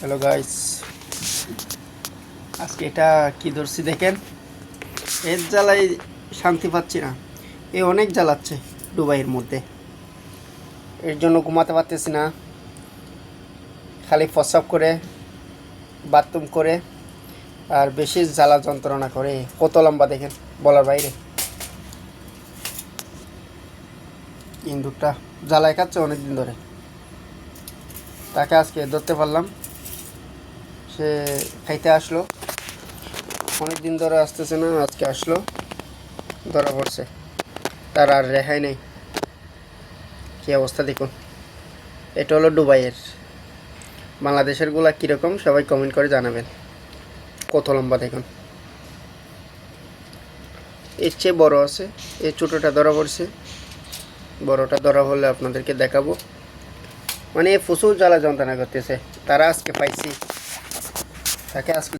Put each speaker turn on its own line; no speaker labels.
Hello guys আজকে এটা কি ধরছি দেখেন? এর জ্বালাই শান্তি পাচ্ছি না। এ অনেক জ্বালাচ্ছে দুবাইয়ের মধ্যে। এর জন্য ঘুমাতে পারতেছি না। খালি প্রস্রাব করে, বাথরুম করে, আর বেশি জ্বালা যন্ত্রণা করে। কত লম্বা দেখেন, বলার বাইরে। ইন্দুরটা জ্বালায় খাচ্ছে অনেকদিন ধরে। তাকে আজকে ধরতে পারলাম। সে খাইতে আসলো। অনেক দিন ধরে আসতেছে না, আজকে আসলো। ধরা পড়ছে। তার আর রেহাই নেই। কী অবস্থা দেখুন। এটা হলো দুবাইয়ের। বাংলাদেশেরগুলা কীরকম, সবাই কমেন্ট করে জানাবেন। কত লম্বা দেখুন। এর চেয়ে বড় আছে, এই ছোটোটা ধরা পড়ছে। বড়টা ধরা হলে আপনাদেরকে দেখাবো। মানে প্রচুর জ্বালা যন্ত্রণা করতেছে। তারা আজকে পাইছি। তাকে আজকে